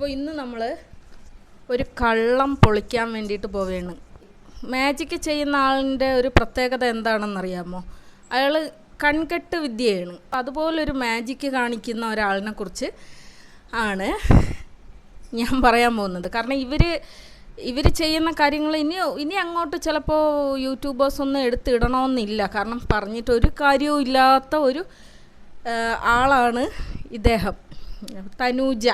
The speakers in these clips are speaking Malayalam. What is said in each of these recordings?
അപ്പോൾ ഇന്ന് നമ്മൾ ഒരു കള്ളം പൊളിക്കാൻ വേണ്ടിയിട്ട് പോവുകയാണ് മാജിക്ക് ചെയ്യുന്ന ആളിന്റെ ഒരു പ്രത്യേകത എന്താണെന്നറിയാമോ? അയാൾ കൺകെട്ട് വിദ്യയാണ്. അതുപോലൊരു മാജിക്ക് കാണിക്കുന്ന ഒരാളിനെ കുറിച്ച് ആണ് ഞാൻ പറയാൻ പോകുന്നത്. കാരണം ഇവർ ഇവർ ചെയ്യുന്ന കാര്യങ്ങൾ ഇനി ഇനി അങ്ങോട്ട് ചിലപ്പോൾ യൂട്യൂബേഴ്സ് ഒന്നും എടുത്തിടണമെന്നില്ല കാരണം പറഞ്ഞിട്ട് ഒരു കാര്യവും ഇല്ലാത്ത ഒരു ആളാണ് ഇദ്ദേഹം. തനൂജ.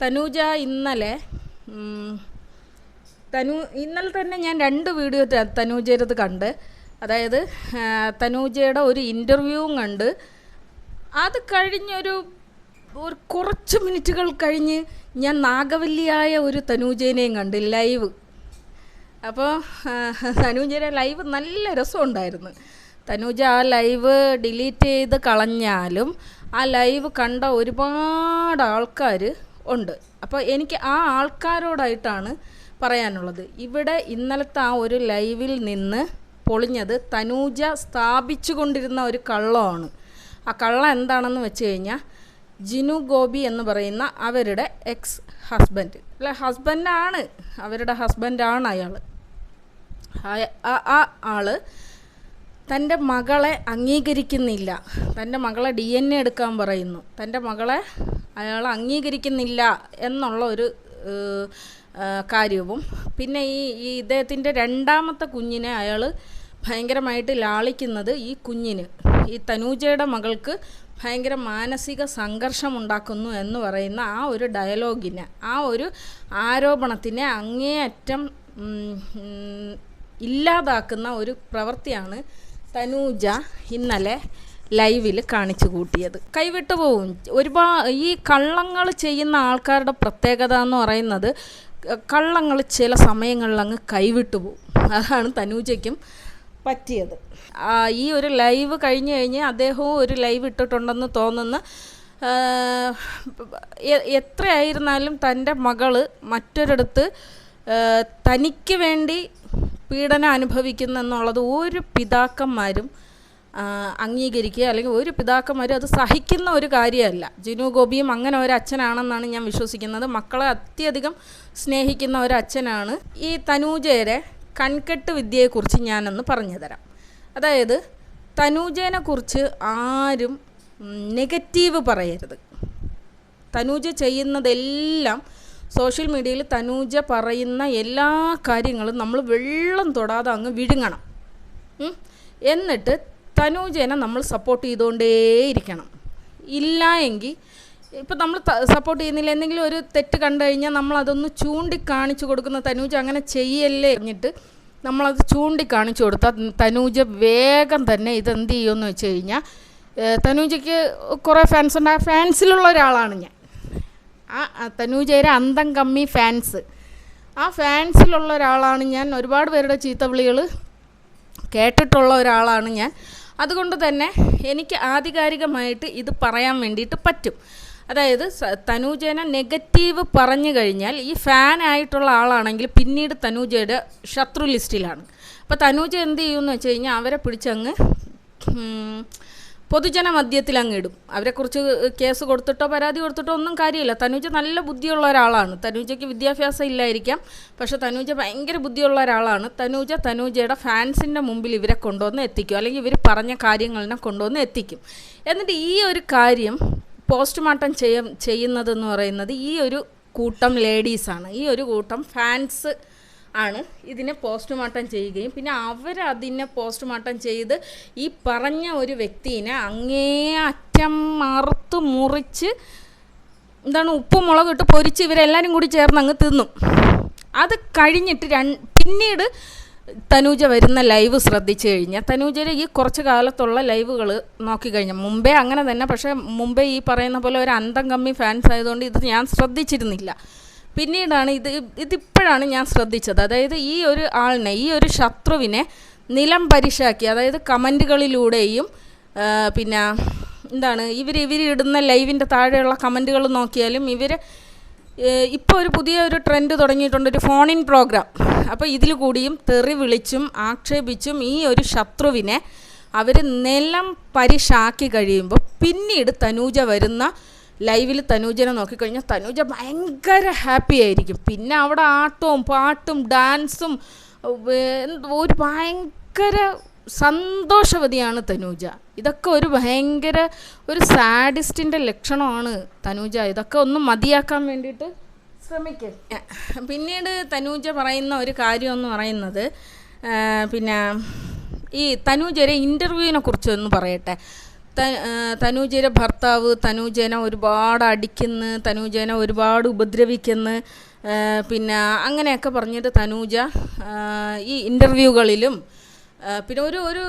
തനൂജ ഇന്നലെ തനു ഇന്നലെ തന്നെ ഞാൻ രണ്ട് വീഡിയോ തനൂജയുടെ കണ്ട്. അതായത് തനൂജയുടെ ഒരു ഇന്റർവ്യൂവും കണ്ട്. അത് കഴിഞ്ഞൊരു ഒരു കുറച്ച് മിനിറ്റുകൾ കഴിഞ്ഞ് ഞാൻ നാഗവല്ലിയായ ഒരു തനൂജേനെയും കണ്ട് ലൈവ്. അപ്പോൾ തനൂജയുടെ ലൈവ് നല്ല രസമുണ്ടായിരുന്നു. തനൂജ ആ ലൈവ് ഡിലീറ്റ് ചെയ്ത് കളഞ്ഞാലും ആ ലൈവ് കണ്ട ഒരുപാട് ആൾക്കാർ ഉണ്ട്. അപ്പോൾ എനിക്ക് ആ ആൾക്കാരോടായിട്ടാണ് പറയാനുള്ളത്. ഇവിടെ ഇന്നലത്തെ ആ ഒരു ലൈവിൽ നിന്ന് പൊളിഞ്ഞത് തനൂജ സ്ഥാപിച്ചു കൊണ്ടിരുന്ന ഒരു കള്ളമാണ്. ആ കള്ള എന്താണെന്ന് വെച്ച് കഴിഞ്ഞാൽ ജിനു ഗോപി എന്ന് പറയുന്ന അവരുടെ എക്സ് ഹസ്ബൻഡ് അല്ല ഹസ്ബൻഡാണ് അവരുടെ ഹസ്ബൻഡാണ് അയാൾ ആ ആ ആൾ തന്റെ മകളെ അംഗീകരിക്കുന്നില്ല. തന്റെ മകളെ ഡി എൻ എ എടുക്കാൻ പറയുന്നു. തന്റെ മകളെ അയാൾ അംഗീകരിക്കുന്നില്ല എന്നുള്ള ഒരു കാര്യവും. പിന്നെ ഈ ഈ ഇദ്ദേഹത്തിന്റെ രണ്ടാമത്തെ കുഞ്ഞിനെ അയാൾ ഭയങ്കരമായിട്ട് ലാളിക്കുന്നത് ഈ കുഞ്ഞിന്. ഈ തനൂജയുടെ മകൾക്ക് ഭയങ്കര മാനസിക സംഘർഷം ഉണ്ടാക്കുന്നു എന്ന് പറയുന്ന ആ ഒരു ഡയലോഗിനെ ആ ഒരു ആരോപണത്തിനെ അങ്ങേയറ്റം ഇല്ലാതാക്കുന്ന ഒരു പ്രവൃത്തിയാണ് തനൂജ ഇന്നലെ ലൈവിൽ കാണിച്ചു കൂട്ടിയത്. കൈവിട്ടു പോവും. ഒരുപാട് ഈ കള്ളങ്ങൾ ചെയ്യുന്ന ആൾക്കാരുടെ പ്രത്യേകത എന്ന് പറയുന്നത് കള്ളങ്ങൾ ചില സമയങ്ങളിൽ അങ്ങ് കൈവിട്ടു പോവും. അതാണ് തനൂജയ്ക്കും പറ്റിയത്. ഈ ഒരു ലൈവ് കഴിഞ്ഞ് കഴിഞ്ഞ് അദ്ദേഹവും ഒരു ലൈവ് ഇട്ടിട്ടുണ്ടെന്ന് തോന്നുന്ന. എത്രയായിരുന്നാലും തന്റെ മകൾ മറ്റൊരിടത്ത് തനിക്ക് വേണ്ടി പീഡനം അനുഭവിക്കുന്നു എന്നുള്ളത് ഒരു പിതാക്കന്മാരും അംഗീകരിക്കുക അല്ലെങ്കിൽ ഒരു പിതാക്കന്മാരും അത് സഹിക്കുന്ന ഒരു കാര്യമല്ല. ജിനു ഗോപിയും അങ്ങനെ ഒരു അച്ഛനാണെന്നാണ് ഞാൻ വിശ്വസിക്കുന്നത്. മക്കളെ അത്യധികം സ്നേഹിക്കുന്ന ഒരു അച്ഛനാണ് ഈ തനൂജയുടെ കൺകെട്ട് വിദ്യയെക്കുറിച്ച് ഞാനൊന്ന് പറഞ്ഞു തരാം അതായത് തനൂജേനെ കുറിച്ച് ആരും നെഗറ്റീവ് പറയരുത്. തനൂജ ചെയ്യുന്നതെല്ലാം സോഷ്യൽ മീഡിയയിൽ തനൂജ പറയുന്ന എല്ലാ കാര്യങ്ങളും നമ്മൾ വെള്ളം തൊടാതെ അങ്ങ് വിഴുങ്ങണം. എന്നിട്ട് തനൂജേനെ നമ്മൾ സപ്പോർട്ട് ചെയ്തുകൊണ്ടേയിരിക്കണം. ഇല്ല എങ്കിൽ ഇപ്പം നമ്മൾ സപ്പോർട്ട് ചെയ്യുന്നില്ല. എന്തെങ്കിലും ഒരു തെറ്റ് കണ്ടു കഴിഞ്ഞാൽ നമ്മളതൊന്ന് ചൂണ്ടിക്കാണിച്ചു കൊടുക്കുന്ന തനൂജ അങ്ങനെ ചെയ്യല്ലേ എന്നിട്ട് നമ്മളത് ചൂണ്ടിക്കാണിച്ചു കൊടുത്താൽ തനൂജ വേഗം തന്നെ ഇതെന്ത് ചെയ്യുമെന്ന് വെച്ച് കഴിഞ്ഞാൽ തനൂജയ്ക്ക് കുറേ ഫാൻസ് ഉണ്ട്. ആ ഫാൻസിലുള്ള ഒരാളാണ് ഞാൻ. ആ തനൂജയുടെ അന്തം കമ്മി ഫാൻസ് ആ ഫാൻസിലുള്ള ഒരാളാണ് ഞാൻ. ഒരുപാട് പേരുടെ ചീത്തവിളികൾ കേട്ടിട്ടുള്ള ഒരാളാണ് ഞാൻ. അതുകൊണ്ട് തന്നെ എനിക്ക് ആധികാരികമായിട്ട് ഇത് പറയാൻ വേണ്ടിയിട്ട് പറ്റും. അതായത് തനൂജേനെ നെഗറ്റീവ് പറഞ്ഞു കഴിഞ്ഞാൽ ഈ ഫാനായിട്ടുള്ള ആളാണെങ്കിൽ പിന്നീട് തനൂജയുടെ ശത്രു ലിസ്റ്റിലാണ് അപ്പോൾ തനൂജ എന്ത് ചെയ്യുമെന്ന് വെച്ച് കഴിഞ്ഞാൽ അവരെ പിടിച്ചങ്ങ് പൊതുജന മധ്യത്തിൽ അങ്ങ് ഇടും അവരെക്കുറിച്ച് കേസ് കൊടുത്തിട്ടോ പരാതി കൊടുത്തിട്ടോ ഒന്നും കാര്യമില്ല. തനുജ നല്ല ബുദ്ധിയുള്ള ഒരാളാണ്. തനുജയ്ക്ക് വിദ്യാഭ്യാസം ഇല്ലായിരിക്കാം. പക്ഷെ തനൂജ ഭയങ്കര ബുദ്ധിയുള്ള ഒരാളാണ്. തനുജ തനുജയുടെ ഫാൻസിന്റെ മുമ്പിൽ ഇവരെ കൊണ്ടുവന്ന് എത്തിക്കും. അല്ലെങ്കിൽ ഇവർ പറഞ്ഞ കാര്യങ്ങളിനെ കൊണ്ടുവന്ന് എത്തിക്കും. എന്നിട്ട് ഈ ഒരു കാര്യം പോസ്റ്റ്മോർട്ടം ചെയ്യ ചെയ്യുന്നതെന്ന് പറയുന്നത് ഈ ഒരു കൂട്ടം ലേഡീസാണ്. ഈ ഒരു കൂട്ടം ഫാൻസ് ആണ് ഇതിനെ പോസ്റ്റ്മോർട്ടം ചെയ്യുകയും. പിന്നെ അവരതിനെ പോസ്റ്റ്മോർട്ടം ചെയ്ത് ഈ പറഞ്ഞ ഒരു വ്യക്തിനെ അങ്ങേ അറ്റം മറുത്ത് മുറിച്ച് എന്താണ് ഉപ്പ് മുളക് ഇട്ട് പൊരിച്ച് ഇവരെല്ലാവരും കൂടി ചേർന്ന് അങ്ങ് തിന്നും. അത് കഴിഞ്ഞിട്ട് രൺ പിന്നീട് തനൂജ വരുന്ന ലൈവ് ശ്രദ്ധിച്ചു കഴിഞ്ഞാൽ തനൂജയുടെ ഈ കുറച്ച് കാലത്തുള്ള ലൈവുകൾ നോക്കിക്കഴിഞ്ഞാൽ മുമ്പേ അങ്ങനെ തന്നെ പക്ഷേ മുമ്പേ ഈ പറയുന്ന പോലെ ഒരു അന്തം കമ്മി ഫാൻസ് ആയതുകൊണ്ട് ഇത് ഞാൻ ശ്രദ്ധിച്ചിരുന്നില്ല. പിന്നീടാണ് ഇത് ഇതിപ്പോഴാണ് ഞാൻ ശ്രദ്ധിച്ചത്. അതായത് ഈ ഒരു ആളിനെ ഈ ഒരു ശത്രുവിനെ നിലം പരിശാക്കി അതായത് കമന്റുകളിലൂടെയും പിന്നെ എന്താണ് ഇവർ ഇടുന്ന ലൈവിന്റെ താഴെയുള്ള കമന്റുകൾ നോക്കിയാലും ഇവർ ഇപ്പോൾ ഒരു പുതിയ ഒരു ട്രെൻഡ് തുടങ്ങിയിട്ടുണ്ട് ഒരു ഫോൺ ഇൻ പ്രോഗ്രാം. അപ്പോൾ ഇതിൽ കൂടിയും തെറി വിളിച്ചും ആക്ഷേപിച്ചും ഈ ഒരു ശത്രുവിനെ അവർ നിലം പരിശാക്കി കഴിയുമ്പോൾ പിന്നീട് തനൂജ വരുന്ന ലൈവിൽ തനൂജനെ നോക്കിക്കഴിഞ്ഞാൽ തനൂജ ഭയങ്കര ഹാപ്പി ആയിരിക്കും. പിന്നെ അവിടെ ആട്ടവും പാട്ടും ഡാൻസും ഒരു ഭയങ്കര സന്തോഷവതിയാണ് തനൂജ. ഇതൊക്കെ ഒരു ഭയങ്കര ഒരു സാഡിസ്റ്റിന്റെ ലക്ഷണമാണ് തനൂജ. ഇതൊക്കെ ഒന്ന് മതിയാക്കാൻ വേണ്ടിയിട്ട് ശ്രമിക്കും പിന്നീട് തനൂജ പറയുന്ന ഒരു കാര്യം എന്ന് പറയുന്നത് പിന്നെ ഈ തനൂജരെ ഇന്റർവ്യൂവിനെ കുറിച്ചൊന്ന് പറയട്ടെ. തനൂജയുടെ ഭർത്താവ് തനൂജേനെ ഒരുപാട് അടിക്കുന്നു തനൂജേനെ ഒരുപാട് ഉപദ്രവിക്കുന്നു. പിന്നെ അങ്ങനെയൊക്കെ പറഞ്ഞിട്ട് തനൂജ ഈ ഇന്റർവ്യൂകളിലും പിന്നെ ഒരു ഒരു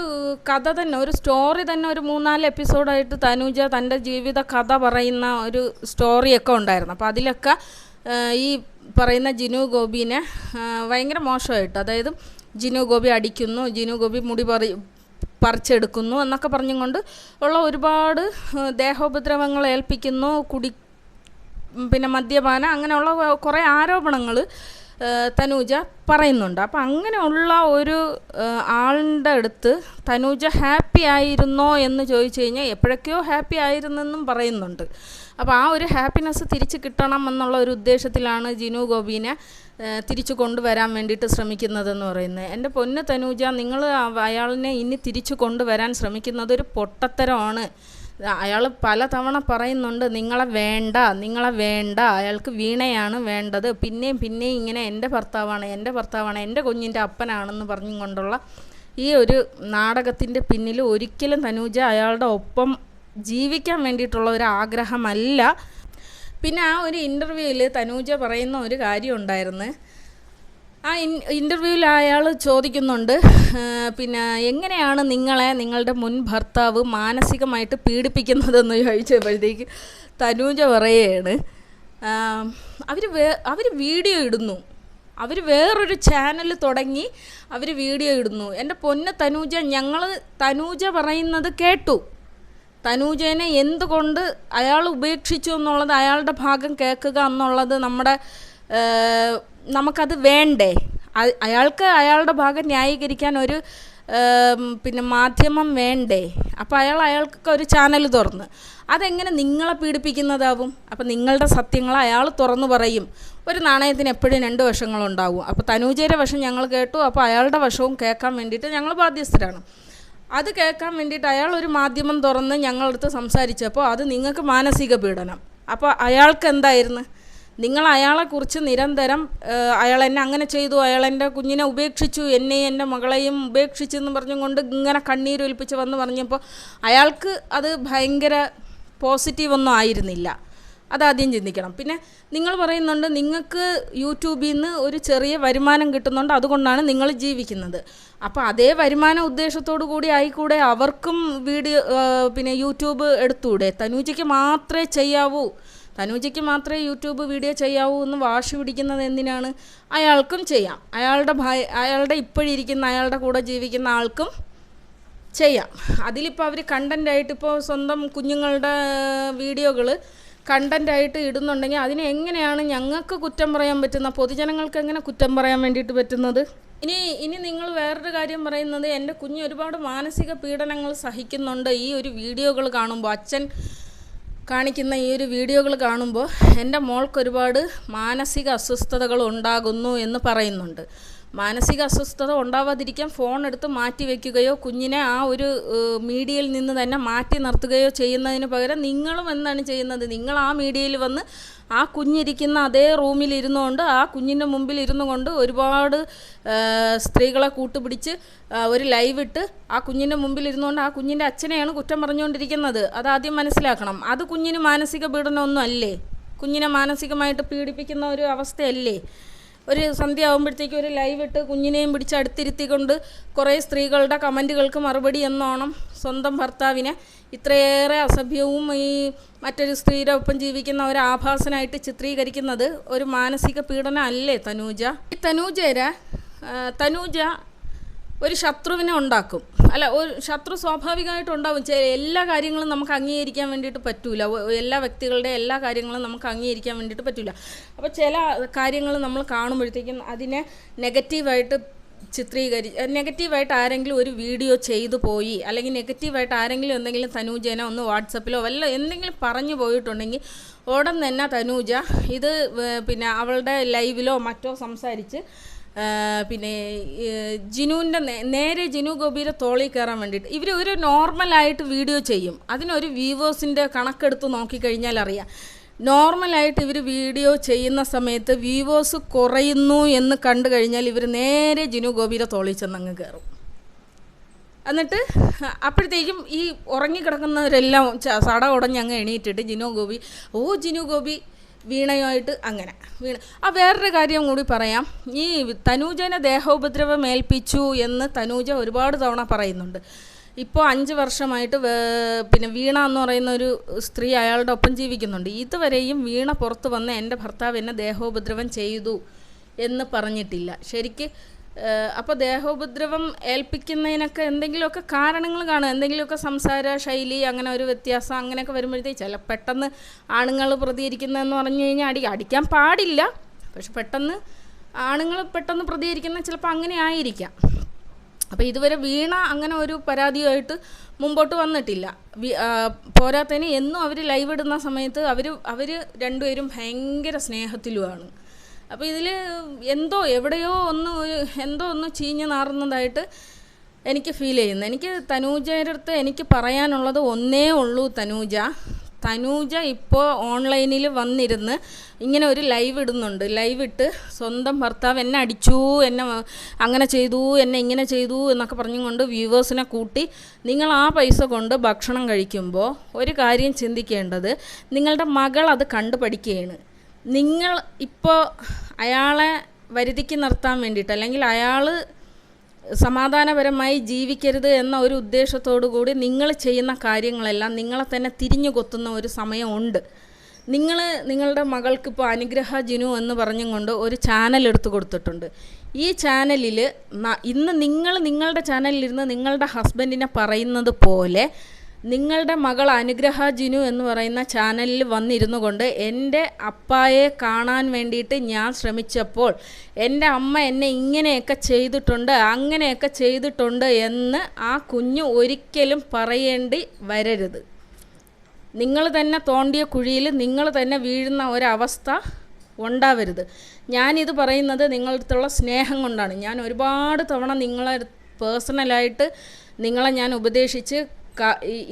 കഥ തന്നെ ഒരു സ്റ്റോറി തന്നെ ഒരു മൂന്നാൽ എപ്പിസോഡായിട്ട് തനൂജ തന്റെ ജീവിത കഥ പറയുന്ന ഒരു സ്റ്റോറിയൊക്കെ ഉണ്ടായിരുന്നു. അപ്പോൾ അതിലൊക്കെ ഈ പറയുന്ന ജിനു ഗോപിനെ ഭയങ്കര മോശമായിട്ട് അതായത് ജിനു ഗോപി അടിക്കുന്നു ജിനു ഗോപി മുടി പറി പറിച്ചെടുക്കുന്നു എന്നൊക്കെ പറഞ്ഞുകൊണ്ട് ഉള്ള ഒരുപാട് ദേഹോപദ്രവങ്ങൾ ഏൽപ്പിക്കുന്നു കുടി പിന്നെ മദ്യപാനം അങ്ങനെയുള്ള കുറേ ആരോപണങ്ങൾ തനൂജ പറയുന്നുണ്ട്. അപ്പം അങ്ങനെയുള്ള ഒരു ആളിന്റെ അടുത്ത് തനൂജ ഹാപ്പി ആയിരുന്നോ എന്ന് ചോദിച്ചു കഴിഞ്ഞാൽ എപ്പോഴൊക്കെയോ ഹാപ്പി ആയിരുന്നെന്നും പറയുന്നുണ്ട്. അപ്പോൾ ആ ഒരു ഹാപ്പിനെസ് തിരിച്ച് കിട്ടണം എന്നുള്ള ഒരു ഉദ്ദേശത്തിലാണ് ജിനു ഗോപീനെ തിരിച്ചു കൊണ്ടുവരാൻ വേണ്ടിയിട്ട് ശ്രമിക്കുന്നതെന്ന് പറയുന്നത്. എന്റെ പൊന്ന് തനൂജ നിങ്ങൾ അയാളിനെ ഇനി തിരിച്ചു കൊണ്ടുവരാൻ ശ്രമിക്കുന്നത് ഒരു പൊട്ടത്തരമാണ്. അയാൾ പലതവണ പറയുന്നുണ്ട് നിങ്ങളെ വേണ്ട നിങ്ങളെ വേണ്ട അയാൾക്ക് വീണയാണ് വേണ്ടത്. പിന്നെയും പിന്നെയും ഇങ്ങനെ എന്റെ ഭർത്താവാണ് എന്റെ ഭർത്താവാണ് എന്റെ കുഞ്ഞിന്റെ അപ്പനാണെന്ന് പറഞ്ഞും കൊണ്ടുള്ള ഈ ഒരു നാടകത്തിന്റെ പിന്നിൽ ഒരിക്കലും തനൂജ അയാളുടെ ഒപ്പം ജീവിക്കാൻ വേണ്ടിയിട്ടുള്ള ഒരു ആഗ്രഹമല്ല. പിന്നെ ആ ഒരു ഇന്റർവ്യൂവിൽ തനൂജ പറയുന്ന ഒരു കാര്യം ഉണ്ടായിരുന്നു. ആ ഇൻ ഇന്റർവ്യൂവിൽ അയാൾ ചോദിക്കുന്നുണ്ട് പിന്നെ എങ്ങനെയാണ് നിങ്ങളെ നിങ്ങളുടെ മുൻ ഭർത്താവ് മാനസികമായിട്ട് പീഡിപ്പിക്കുന്നതെന്ന് ചോദിച്ചപ്പോഴത്തേക്ക് തനൂജ പറയുകയാണ്. അവർ വേ അവർ വീഡിയോ ഇടുന്നു. അവർ വേറൊരു ചാനൽ തുടങ്ങി അവർ വീഡിയോ ഇടുന്നു. എന്റെ പൊന്ന തനൂജ ഞങ്ങൾ തനൂജ പറയുന്നത് കേട്ടു. തനൂജേനെ എന്തുകൊണ്ട് അയാൾ ഉപേക്ഷിച്ചു എന്നുള്ളത് അയാളുടെ ഭാഗം കേൾക്കുക എന്നുള്ളത് നമ്മുടെ നമുക്കത് വേണ്ടേ? അയാൾക്ക് അയാളുടെ ഭാഗം ന്യായീകരിക്കാൻ ഒരു പിന്നെ മാധ്യമം വേണ്ടേ? അപ്പോൾ അയാൾ അയാൾക്ക് ഒരു ചാനൽ തുറന്ന്. അതെങ്ങനെ നിങ്ങളെ പീഡിപ്പിക്കുന്നതാവും? അപ്പം നിങ്ങളുടെ സത്യങ്ങൾ അയാൾ തുറന്നു പറയും. ഒരു നാണയത്തിന് എപ്പോഴും രണ്ട് വശങ്ങളുണ്ടാവും. അപ്പോൾ തനൂജയുടെ വശം ഞങ്ങൾ കേട്ടു. അപ്പോൾ അയാളുടെ വശവും കേൾക്കാൻ വേണ്ടിയിട്ട് ഞങ്ങൾ ബാധ്യസ്ഥരാണ്. അത് കേൾക്കാൻ വേണ്ടിയിട്ട് അയാൾ ഒരു മാധ്യമം തുറന്ന് ഞങ്ങളടുത്ത് സംസാരിച്ചപ്പോൾ അത് നിങ്ങൾക്ക് മാനസിക പീഡനം. അപ്പോൾ അയാൾക്ക് എന്തായിരുന്നു? നിങ്ങൾ അയാളെക്കുറിച്ച് നിരന്തരം അയാൾ എന്നെ അങ്ങനെ ചെയ്തു അയാൾ എന്റെ കുഞ്ഞിനെ ഉപേക്ഷിച്ചു എന്നെയും എന്റെ മകളെയും ഉപേക്ഷിച്ചു എന്ന് പറഞ്ഞുകൊണ്ട് ഇങ്ങനെ കണ്ണീരൊലിപ്പിച്ച് വന്ന് പറഞ്ഞപ്പോൾ അയാൾക്ക് അത് ഭയങ്കര പോസിറ്റീവൊന്നും ആയിരുന്നില്ല. അതാദ്യം ചിന്തിക്കണം. പിന്നെ നിങ്ങൾ പറയുന്നുണ്ട് നിങ്ങൾക്ക് യൂട്യൂബിൽ നിന്ന് ഒരു ചെറിയ വരുമാനം കിട്ടുന്നുണ്ട് അതുകൊണ്ടാണ് നിങ്ങൾ ജീവിക്കുന്നത്. അപ്പോൾ അതേ വരുമാന ഉദ്ദേശത്തോടു കൂടി ആയിക്കൂടെ അവർക്കും വീഡിയോ പിന്നെ യൂട്യൂബ് എടുത്തുകൂടെ തനൂജയ്ക്ക് മാത്രമേ ചെയ്യാവൂ. തനൂജയ്ക്ക് മാത്രമേ യൂട്യൂബ് വീഡിയോ ചെയ്യാവൂ എന്ന് വാശി പിടിക്കുന്നത് എന്തിനാണ്? അയാൾക്കും ചെയ്യാം. അയാളുടെ ഭയ അയാളുടെ ഇപ്പോഴിരിക്കുന്ന അയാളുടെ കൂടെ ജീവിക്കുന്ന ആൾക്കും ചെയ്യാം. അതിലിപ്പോൾ അവർ കണ്ടന്റായിട്ട് ഇപ്പോൾ സ്വന്തം കുഞ്ഞുങ്ങളുടെ വീഡിയോകൾ കണ്ടന്റായിട്ട് ഇടുന്നുണ്ടെങ്കിൽ അതിനെ എങ്ങനെയാണ് ഞങ്ങൾക്ക് കുറ്റം പറയാൻ പറ്റുന്ന പൊതുജനങ്ങൾക്ക് എങ്ങനെ കുറ്റം പറയാൻ വേണ്ടിയിട്ട് പറ്റുന്നത്? ഇനി ഇനി നിങ്ങൾ വേറൊരു കാര്യം പറയുന്നത് എന്റെ കുഞ്ഞ് ഒരുപാട് മാനസിക പീഡനങ്ങൾ സഹിക്കുന്നുണ്ട്. ഈ ഒരു വീഡിയോകൾ കാണുമ്പോൾ അച്ഛൻ കാണിക്കുന്ന ഈ ഒരു വീഡിയോകൾ കാണുമ്പോൾ എന്റെ മോൾക്ക് ഒരുപാട് മാനസിക അസ്വസ്ഥതകൾ ഉണ്ടാകുന്നു എന്ന് പറയുന്നുണ്ട്. മാനസിക അസ്വസ്ഥത ഉണ്ടാവാതിരിക്കാൻ ഫോൺ എടുത്ത് മാറ്റി വയ്ക്കുകയോ കുഞ്ഞിനെ ആ ഒരു മീഡിയയിൽ നിന്ന് തന്നെ മാറ്റി നിർത്തുകയോ ചെയ്യുന്നതിന് പകരം നിങ്ങളും എന്താണ് ചെയ്യുന്നത്? നിങ്ങൾ ആ മീഡിയയിൽ വന്ന് ആ കുഞ്ഞിരിക്കുന്ന അതേ റൂമിൽ ഇരുന്നുകൊണ്ട് ആ കുഞ്ഞിന്റെ മുമ്പിൽ ഇരുന്നു കൊണ്ട് ഒരുപാട് സ്ത്രീകളെ കൂട്ടുപിടിച്ച് ഒരു ലൈവ് ഇട്ട് ആ കുഞ്ഞിന്റെ മുമ്പിൽ ഇരുന്നുകൊണ്ട് ആ കുഞ്ഞിന്റെ അച്ഛനെയാണ് കുറ്റം പറഞ്ഞുകൊണ്ടിരിക്കുന്നത്. അത് ആദ്യം മനസ്സിലാക്കണം. അത് കുഞ്ഞിന് മാനസിക പീഡനമൊന്നും അല്ലേ? കുഞ്ഞിനെ മാനസികമായിട്ട് പീഡിപ്പിക്കുന്ന ഒരു അവസ്ഥയല്ലേ? ഒരു സന്ധ്യ ആകുമ്പോഴത്തേക്കും ഒരു ലൈവ് ഇട്ട് കുഞ്ഞിനെയും പിടിച്ച് അടുത്തിരുത്തിക്കൊണ്ട് കുറേ സ്ത്രീകളുടെ കമന്റുകൾക്ക് മറുപടി എന്നോണം സ്വന്തം ഭർത്താവിനെ ഇത്രയേറെ അസഭ്യവും ഈ മറ്റൊരു സ്ത്രീയുടെ ഒപ്പം ജീവിക്കുന്ന ഒരു ആഭാസനായിട്ട് ചിത്രീകരിക്കുന്നത് ഒരു മാനസിക പീഡനം അല്ലേ തനൂജ? ഈ തനൂജര തനൂജ ഒരു ശത്രുവിനെ ഉണ്ടാക്കും. അല്ല ഒരു ശത്രു സ്വാഭാവികമായിട്ട് ഉണ്ടാവും. എല്ലാ കാര്യങ്ങളും നമുക്ക് അംഗീകരിക്കാൻ വേണ്ടിയിട്ട് പറ്റൂല. എല്ലാ വ്യക്തികളുടെ എല്ലാ കാര്യങ്ങളും നമുക്ക് അംഗീകരിക്കാൻ വേണ്ടിയിട്ട് പറ്റൂല. അപ്പോൾ ചില കാര്യങ്ങൾ നമ്മൾ കാണുമ്പോഴത്തേക്കും അതിനെ നെഗറ്റീവായിട്ട് ചിത്രീകരി നെഗറ്റീവായിട്ട് ആരെങ്കിലും ഒരു വീഡിയോ ചെയ്തു പോയി അല്ലെങ്കിൽ നെഗറ്റീവായിട്ട് ആരെങ്കിലും എന്തെങ്കിലും തനൂജേന ഒന്ന് വാട്സപ്പിലോ വല്ല എന്തെങ്കിലും പറഞ്ഞു പോയിട്ടുണ്ടെങ്കിൽ ഉടൻ തന്നെ തനൂജ ഇത് പിന്നെ അവളുടെ ലൈവിലോ മറ്റോ സംസാരിച്ച് പിന്നെ ജിനുവിന്റെ നേരെ ജിനു ഗോപിയുടെ തോളിൽ കയറാൻ വേണ്ടിയിട്ട്. ഇവർ ഒരു നോർമലായിട്ട് വീഡിയോ ചെയ്യും. അതിനൊരു വ്യൂവേഴ്സിന്റെ കണക്കെടുത്ത് നോക്കിക്കഴിഞ്ഞാൽ അറിയാം. നോർമലായിട്ട് ഇവർ വീഡിയോ ചെയ്യുന്ന സമയത്ത് വ്യൂവേഴ്സ് കുറയുന്നു എന്ന് കണ്ടു കഴിഞ്ഞാൽ ഇവർ നേരെ ജിനു ഗോപിയുടെ തോളിൽ ചെന്നങ്ങ് കയറും. എന്നിട്ട് അപ്പോഴത്തേക്കും ഈ ഉറങ്ങിക്കിടക്കുന്നവരെല്ലാം സട ഉടഞ്ഞ് അങ്ങ് എണീറ്റിട്ട് ജിനു ഗോപി ഓ ജിനു ഗോപി വീണയുമായിട്ട് അങ്ങനെ. വീണ. ആ വേറൊരു കാര്യം കൂടി പറയാം. ഈ തനൂജനെ ദേഹോപദ്രവം ഏൽപ്പിച്ചു എന്ന് തനൂജ ഒരുപാട് തവണ പറയുന്നുണ്ട്. ഇപ്പോൾ അഞ്ച് വർഷമായിട്ട് പിന്നെ വീണ എന്ന് പറയുന്ന ഒരു സ്ത്രീ അയാളുടെ ഒപ്പം ജീവിക്കുന്നുണ്ട്. ഇതുവരെയും വീണ പുറത്തു വന്ന് എന്റെ ഭർത്താവ് എന്നെ ദേഹോപദ്രവം ചെയ്തു എന്ന് പറഞ്ഞിട്ടില്ല. ശരിക്ക് അപ്പോൾ ദേഹോപദ്രവം ഏൽപ്പിക്കുന്നതിനൊക്കെ എന്തെങ്കിലുമൊക്കെ കാരണങ്ങൾ കാണും. എന്തെങ്കിലുമൊക്കെ സംസാര ശൈലി അങ്ങനെ ഒരു വ്യത്യാസം അങ്ങനെയൊക്കെ വരുമ്പോഴത്തേക്ക് ചില പെട്ടെന്ന് ആണുങ്ങൾ പ്രതികരിക്കുന്നതെന്ന് പറഞ്ഞു കഴിഞ്ഞാൽ അടി അടിക്കാൻ പാടില്ല. പക്ഷെ പെട്ടെന്ന് ആണുങ്ങൾ പെട്ടെന്ന് പ്രതികരിക്കുന്ന ചിലപ്പോൾ അങ്ങനെ ആയിരിക്കാം. അപ്പോൾ ഇതുവരെ വീണ അങ്ങനെ ഒരു പരാതിയായിട്ട് മുമ്പോട്ട് വന്നിട്ടില്ല. പോരാത്തതിന് എന്നും അവർ ലൈവ് ഇടുന്ന സമയത്ത് അവർ അവർ രണ്ടുപേരും ഭയങ്കര സ്നേഹത്തിലുമാണ്. അപ്പോൾ ഇതിൽ എന്തോ എവിടെയോ ഒന്ന് എന്തോ ഒന്ന് ചീഞ്ഞ് നാറുന്നതായിട്ട് എനിക്ക് ഫീൽ ചെയ്യുന്നു. എനിക്ക് തനൂജയുടെ അടുത്ത് എനിക്ക് പറയാനുള്ളത് ഒന്നേ ഉള്ളൂ തനൂജ. തനൂജ ഇപ്പോൾ ഓൺലൈനിൽ വന്നിരുന്ന് ഇങ്ങനെ ഒരു ലൈവ് ഇടുന്നുണ്ട്. ലൈവ് ഇട്ട് സ്വന്തം ഭർത്താവ് എന്നെ അടിച്ചു എന്നെ അങ്ങനെ ചെയ്തു എന്നെ ഇങ്ങനെ ചെയ്തു എന്നൊക്കെ പറഞ്ഞുകൊണ്ട് വ്യൂവേഴ്സിനെ കൂട്ടി നിങ്ങൾ ആ പൈസ കൊണ്ട് ഭക്ഷണം കഴിക്കുമ്പോൾ ഒരു കാര്യം ചിന്തിക്കേണ്ടത് നിങ്ങളുടെ മകൾ അത് കണ്ടു പഠിക്കുകയാണ് നിങ്ങൾ ഇപ്പോൾ അയാളെ വരുതിക്ക് നിർത്താൻ വേണ്ടിയിട്ട് അല്ലെങ്കിൽ അയാൾ സമാധാനപരമായി ജീവിക്കരുത് എന്ന ഒരു ഉദ്ദേശത്തോടു കൂടി നിങ്ങൾ ചെയ്യുന്ന കാര്യങ്ങളെല്ലാം നിങ്ങളെ തന്നെ തിരിഞ്ഞു കൊത്തുന്ന ഒരു സമയമുണ്ട്. നിങ്ങൾ നിങ്ങളുടെ മകൾക്ക് ഇപ്പോൾ അനുഗ്രഹ ജിനു എന്ന് പറഞ്ഞും കൊണ്ട് ഒരു ചാനൽ എടുത്തു കൊടുത്തിട്ടുണ്ട്. ഈ ചാനലിൽ ഇന്ന് നിങ്ങൾ നിങ്ങളുടെ ചാനലിലിരുന്ന് നിങ്ങളുടെ ഹസ്ബൻഡിനെ പറയുന്നത് പോലെ നിങ്ങളുടെ മകൾ അനുഗ്രഹ ജിനു എന്ന് പറയുന്ന ചാനലിൽ വന്നിരുന്നു കൊണ്ട് എന്റെ അപ്പായെ കാണാൻ വേണ്ടിയിട്ട് ഞാൻ ശ്രമിച്ചപ്പോൾ എന്റെ അമ്മ എന്നെ ഇങ്ങനെയൊക്കെ ചെയ്തിട്ടുണ്ട് അങ്ങനെയൊക്കെ ചെയ്തിട്ടുണ്ട് എന്ന് ആ കുഞ്ഞു ഒരിക്കലും പറയേണ്ടി വരരുത്. നിങ്ങൾ തന്നെ തോണ്ടിയ കുഴിയിൽ നിങ്ങൾ തന്നെ വീഴുന്ന ഒരവസ്ഥ ഉണ്ടാവരുത്. ഞാനിത് പറയുന്നത് നിങ്ങളുടെ അടുത്തുള്ള സ്നേഹം കൊണ്ടാണ്. ഞാൻ ഒരുപാട് തവണ നിങ്ങളെ പേഴ്സണലായിട്ട് നിങ്ങളെ ഞാൻ ഉപദേശിച്ച്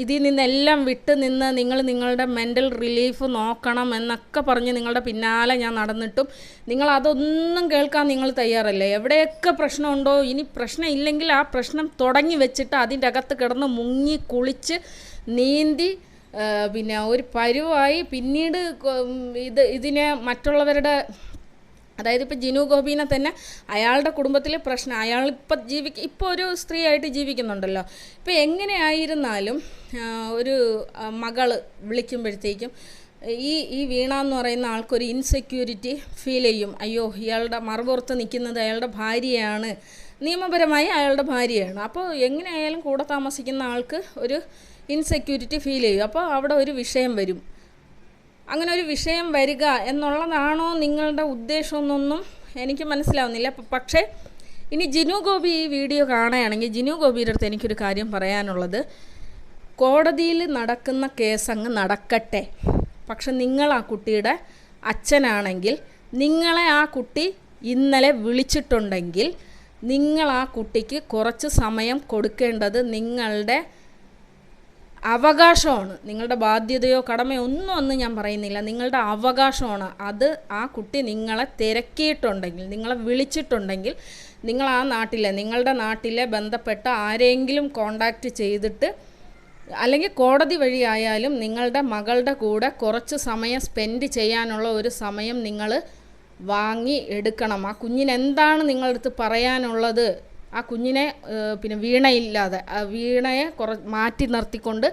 ഇതിൽ നിന്നെല്ലാം വിട്ട് നിന്ന് നിങ്ങൾ നിങ്ങളുടെ മെന്റൽ റിലീഫ് നോക്കണം എന്നൊക്കെ പറഞ്ഞ് നിങ്ങളുടെ പിന്നാലെ ഞാൻ നടന്നിട്ടും നിങ്ങൾ അതൊന്നും കേൾക്കാൻ നിങ്ങൾ തയ്യാറല്ലേ? എവിടെയൊക്കെ പ്രശ്നമുണ്ടോ? ഇനി പ്രശ്നം ഇല്ലെങ്കിൽ ആ പ്രശ്നം തുടങ്ങി വെച്ചിട്ട് അതിന്റെ അകത്ത് കിടന്ന് മുങ്ങി കുളിച്ച് നീന്തി പിന്നെ ഒരു പരുവായി പിന്നീട് ഇത് ഇതിനെ മറ്റുള്ളവരുടെ അതായത് ഇപ്പോൾ ജിനു ഗോപിനെ തന്നെ അയാളുടെ കുടുംബത്തിലെ പ്രശ്നം അയാൾ ഇപ്പം ജീവി ഇപ്പോൾ ഒരു സ്ത്രീയായിട്ട് ജീവിക്കുന്നുണ്ടല്ലോ. ഇപ്പോൾ എങ്ങനെയായിരുന്നാലും ഒരു മകൾ വിളിക്കുമ്പോഴത്തേക്കും ഈ ഈ വീണ എന്ന് പറയുന്ന ആൾക്കൊരു ഇൻസെക്യൂരിറ്റി ഫീൽ ചെയ്യും. അയ്യോ ഇയാളുടെ മറുപുറത്ത് നിൽക്കുന്നത് അയാളുടെ ഭാര്യയാണ്. നിയമപരമായി അയാളുടെ ഭാര്യയാണ്. അപ്പോൾ എങ്ങനെയായാലും കൂടെ താമസിക്കുന്ന ആൾക്ക് ഒരു ഇൻസെക്യൂരിറ്റി ഫീൽ ചെയ്യും. അപ്പോൾ അവിടെ ഒരു വിഷയം വരും. അങ്ങനെ ഒരു വിഷയം വരിക എന്നുള്ളതാണോ നിങ്ങളുടെ ഉദ്ദേശമെന്നൊന്നും എനിക്ക് മനസ്സിലാവുന്നില്ല. പക്ഷേ ഇനി ജിനു ഗോപി ഈ വീഡിയോ കാണുകയാണെങ്കിൽ ജിനു ഗോപിയുടെ അടുത്ത് എനിക്കൊരു കാര്യം പറയാനുള്ളത്. കോടതിയിൽ നടക്കുന്ന കേസ് അങ്ങ് നടക്കട്ടെ. പക്ഷെ നിങ്ങൾ ആ കുട്ടിയുടെ അച്ഛനാണെങ്കിൽ നിങ്ങളെ ആ കുട്ടി ഇന്നലെ വിളിച്ചിട്ടുണ്ടെങ്കിൽ നിങ്ങൾ ആ കുട്ടിക്ക് കുറച്ച് സമയം കൊടുക്കേണ്ടത് നിങ്ങളുടെ അവകാശമാണ്. നിങ്ങളുടെ ബാധ്യതയോ കടമയോ ഒന്നും ഒന്നും ഞാൻ പറയുന്നില്ല. നിങ്ങളുടെ അവകാശമാണ്. അത് ആ കുട്ടി നിങ്ങളെ തിരക്കിയിട്ടുണ്ടെങ്കിൽ നിങ്ങളെ വിളിച്ചിട്ടുണ്ടെങ്കിൽ നിങ്ങൾ ആ നാട്ടിലെ നിങ്ങളുടെ നാട്ടിലെ ബന്ധപ്പെട്ട ആരെങ്കിലും കോണ്ടാക്റ്റ് ചെയ്തിട്ട് അല്ലെങ്കിൽ കോടതി വഴിയായാലും നിങ്ങളുടെ മകളുടെ കൂടെ കുറച്ച് സമയം സ്പെൻഡ് ചെയ്യാനുള്ള ഒരു സമയം നിങ്ങൾ വാങ്ങി എടുക്കണം. ആ കുഞ്ഞിനെന്താണ് നിങ്ങളുടെ അടുത്ത് പറയാനുള്ളത്? ആ കുഞ്ഞിനെ പിന്നെ വീണയില്ലാതെ വീണയെ കുറ മാറ്റി നിർത്തിക്കൊണ്ട്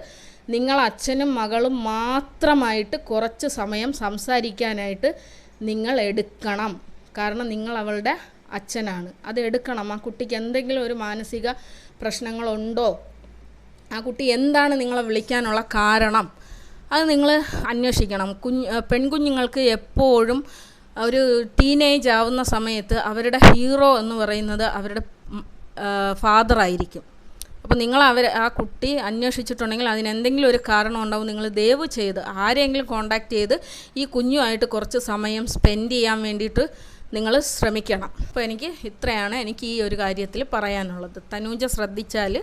നിങ്ങൾ അച്ഛനും മകളും മാത്രമായിട്ട് കുറച്ച് സമയം സംസാരിക്കാനായിട്ട് നിങ്ങൾ എടുക്കണം. കാരണം നിങ്ങൾ അവളുടെ അച്ഛനാണ്. അത് എടുക്കണം. ആ കുട്ടിക്ക് എന്തെങ്കിലും ഒരു മാനസിക പ്രശ്നങ്ങളുണ്ടോ? ആ കുട്ടി എന്താണ് നിങ്ങളെ വിളിക്കാനുള്ള കാരണം? അത് നിങ്ങൾ അന്വേഷിക്കണം. കുഞ്ഞ് പെൺകുഞ്ഞുങ്ങൾക്ക് എപ്പോഴും ഒരു ടീനേജ് ആവുന്ന സമയത്ത് അവരുടെ ഹീറോ എന്ന് പറയുന്നത് അവരുടെ ഫാദർ ആയിരിക്കും. അപ്പോൾ നിങ്ങൾ അവർ ആ കുട്ടി അന്വേഷിച്ചിട്ടുണ്ടെങ്കിൽ അതിനെന്തെങ്കിലും ഒരു കാരണം ഉണ്ടാവും നിങ്ങൾ ദയവ് ചെയ്ത് ആരെങ്കിലും കോണ്ടാക്ട് ചെയ്ത് ഈ കുഞ്ഞുമായിട്ട് കുറച്ച് സമയം സ്പെൻഡ് ചെയ്യാൻ വേണ്ടിയിട്ട് നിങ്ങൾ ശ്രമിക്കണം. അപ്പോൾ എനിക്ക് ഇത്രയാണ് എനിക്ക് ഈ ഒരു കാര്യത്തിൽ പറയാനുള്ളത്. തനൂജ ശ്രദ്ധിച്ചാൽ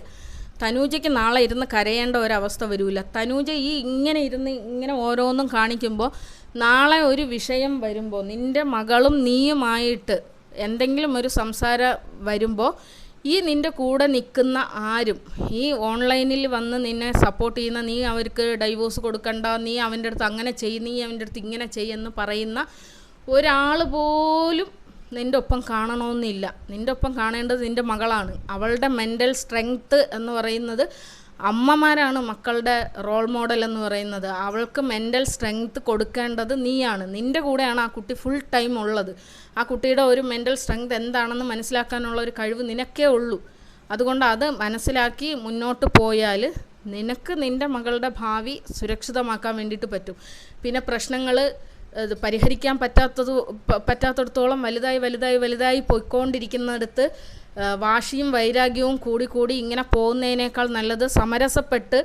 തനൂജയ്ക്ക് നാളെ ഇരുന്ന് കരയേണ്ട ഒരവസ്ഥ വരില്ല തനൂജ ഈ ഇങ്ങനെ ഇരുന്ന് ഇങ്ങനെ ഓരോന്നും കാണിക്കുമ്പോൾ നാളെ ഒരു വിഷയം വരുമ്പോൾ നിന്റെ മകളും നീയുമായിട്ട് എന്തെങ്കിലും ഒരു സംസാരം വരുമ്പോൾ ഈ നിന്റെ കൂടെ നിൽക്കുന്ന ആരും ഈ ഓൺലൈനിൽ വന്ന് നിന്നെ സപ്പോർട്ട് ചെയ്യുന്ന നീ അവർക്ക് ഡൈവോഴ്സ് കൊടുക്കണ്ട നീ അവന്റെ അടുത്ത് അങ്ങനെ ചെയ്യ് നീ അവന്റെ അടുത്ത് ഇങ്ങനെ ചെയ്യുമെന്ന് പറയുന്ന ഒരാൾ പോലും നിന്റെ ഒപ്പം കാണണമെന്നില്ല. നിന്റെ ഒപ്പം കാണേണ്ടത് നിന്റെ മകളാണ്. അവളുടെ മെന്റൽ സ്ട്രെങ്ത്ത് എന്ന് പറയുന്നത് അമ്മമാരാണ് മക്കളുടെ റോൾ മോഡൽ എന്ന് പറയുന്നത്. അവൾക്ക് മെന്റൽ സ്ട്രെങ്ത് കൊടുക്കേണ്ടത് നീയാണ്. നിന്റെ കൂടെയാണ് ആ കുട്ടി ഫുൾ ടൈം ഉള്ളത്. ആ കുട്ടിയുടെ ഒരു മെന്റൽ സ്ട്രെങ്ത് എന്താണെന്ന് മനസ്സിലാക്കാനുള്ള ഒരു കഴിവ് നിനക്കേ ഉള്ളൂ. അതുകൊണ്ട് അത് മനസ്സിലാക്കി മുന്നോട്ട് പോയാൽ നിനക്ക് നിന്റെ മകളുടെ ഭാവി സുരക്ഷിതമാക്കാൻ വേണ്ടിയിട്ട് പറ്റും. പിന്നെ പ്രശ്നങ്ങൾ പരിഹരിക്കാൻ പറ്റാത്തത് പറ്റാത്തടത്തോളം വലുതായി വലുതായി വലുതായി പോയിക്കൊണ്ടിരിക്കുന്നിടത്ത് വാശിയും വൈരാഗ്യവും കൂടി കൂടി ഇങ്ങനെ പോകുന്നതിനേക്കാൾ നല്ലത് സമരസപ്പെട്ട്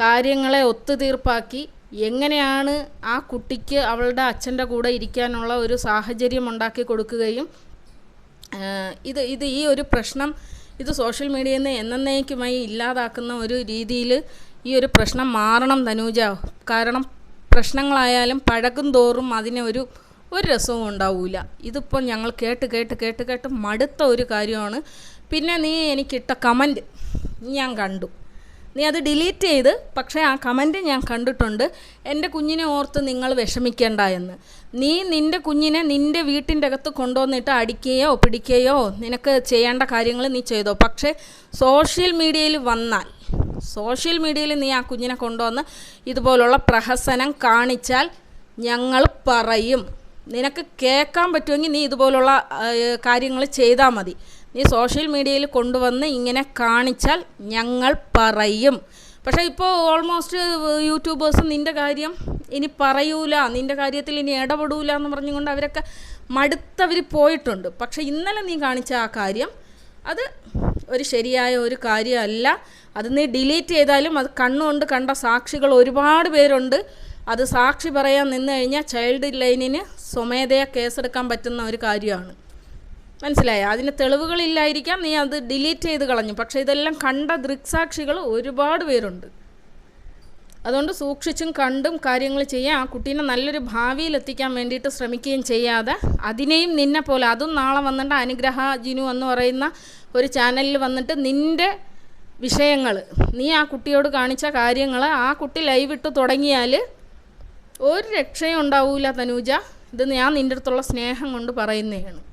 കാര്യങ്ങളെ ഒത്തുതീർപ്പാക്കി എങ്ങനെയാണ് ആ കുട്ടിക്ക് അവളുടെ അച്ഛന്റെ കൂടെ ഇരിക്കാനുള്ള ഒരു സാഹചര്യം ഉണ്ടാക്കി കൊടുക്കുകയും ഇത് ഇത് ഈ ഒരു പ്രശ്നം ഇത് സോഷ്യൽ മീഡിയയിൽ നിന്ന് എന്നേക്കുമായി ഇല്ലാതാക്കുന്ന ഒരു രീതിയിൽ ഈ ഒരു പ്രശ്നം മാറണം തനൂജ കാരണം പ്രശ്നങ്ങളായാലും പഴകും തോറും അതിനെ ഒരു ഒരു രസവും ഉണ്ടാവില്ല ഇതിപ്പോൾ ഞങ്ങൾ കേട്ട് കേട്ട് കേട്ട് കേട്ട് മടുത്ത ഒരു കാര്യമാണ്. പിന്നെ നീ എനിക്കിട്ട കമന്റ് ഞാൻ കണ്ടു. നീ അത് ഡിലീറ്റ് ചെയ്ത് പക്ഷേ ആ കമന്റ് ഞാൻ കണ്ടിട്ടുണ്ട്. എന്റെ കുഞ്ഞിനെ ഓർത്ത് നിങ്ങൾ വിഷമിക്കേണ്ട എന്ന്. നീ നിന്റെ കുഞ്ഞിനെ നിന്റെ വീട്ടിന്റെ അകത്ത് കൊണ്ടുവന്നിട്ട് അടിക്കുകയോ പിടിക്കുകയോ നിനക്ക് ചെയ്യേണ്ട കാര്യങ്ങൾ നീ ചെയ്തോ. പക്ഷേ സോഷ്യൽ മീഡിയയിൽ വന്നാൽ സോഷ്യൽ മീഡിയയിൽ നീ ആ കുഞ്ഞിനെ കൊണ്ടുവന്ന് ഇതുപോലുള്ള പ്രഹസനം കാണിച്ചാൽ ഞങ്ങൾ പറയും. നിനക്ക് കേൾക്കാൻ പറ്റുമെങ്കിൽ നീ ഇതുപോലുള്ള കാര്യങ്ങൾ ചെയ്താൽ മതി. നീ സോഷ്യൽ മീഡിയയിൽ കൊണ്ടുവന്ന് ഇങ്ങനെ കാണിച്ചാൽ ഞങ്ങൾ പറയും. പക്ഷേ ഇപ്പോൾ ഓൾമോസ്റ്റ് യൂട്യൂബേഴ്സ് നിന്റെ കാര്യം ഇനി പറയൂല നിന്റെ കാര്യത്തിൽ ഇനി ഇടപെടൂല എന്ന് പറഞ്ഞുകൊണ്ട് അവരൊക്കെ മടുത്തവർ പോയിട്ടുണ്ട്. പക്ഷേ ഇന്നലെ നീ കാണിച്ച ആ കാര്യം അത് ഒരു ശരിയായ ഒരു കാര്യമല്ല. അത് നീ ഡിലീറ്റ് ചെയ്താലും അത് കണ്ണുകൊണ്ട് കണ്ട സാക്ഷികൾ ഒരുപാട് പേരുണ്ട്. അത് സാക്ഷി പറയാൻ നിന്ന് കഴിഞ്ഞാൽ ചൈൽഡ് ലൈനിന് സ്വമേധയാ കേസെടുക്കാൻ പറ്റുന്ന ഒരു കാര്യമാണ്. മനസ്സിലായോ? അതിന് തെളിവുകളില്ലായിരിക്കാം നീ അത് ഡിലീറ്റ് ചെയ്ത് കളഞ്ഞു. പക്ഷേ ഇതെല്ലാം കണ്ട ദൃക്സാക്ഷികൾ ഒരുപാട് പേരുണ്ട്. അതുകൊണ്ട് സൂക്ഷിച്ചും കണ്ടും കാര്യങ്ങൾ ചെയ്യാൻ ആ കുട്ടീനെ നല്ലൊരു ഭാവിയിൽ എത്തിക്കാൻ വേണ്ടിയിട്ട് ശ്രമിക്കുകയും ചെയ്യാതെ അതിനെയും നിന്നെ പോലെ അതും നാളെ വന്നിട്ട് അനുഗ്രഹ ജിനു എന്ന് പറയുന്ന ഒരു ചാനലിൽ വന്നിട്ട് നിന്റെ വിഷയങ്ങൾ നീ ആ കുട്ടിയോട് കാണിച്ച കാര്യങ്ങൾ ആ കുട്ടി ലൈവ് ഇട്ട് തുടങ്ങിയാൽ ഒരു രക്ഷയും ഉണ്ടാവില്ല തനൂജ. ഇത് ഞാൻ നിന്റെ അടുത്തുള്ള സ്നേഹം കൊണ്ട് പറയുന്നതാണ്.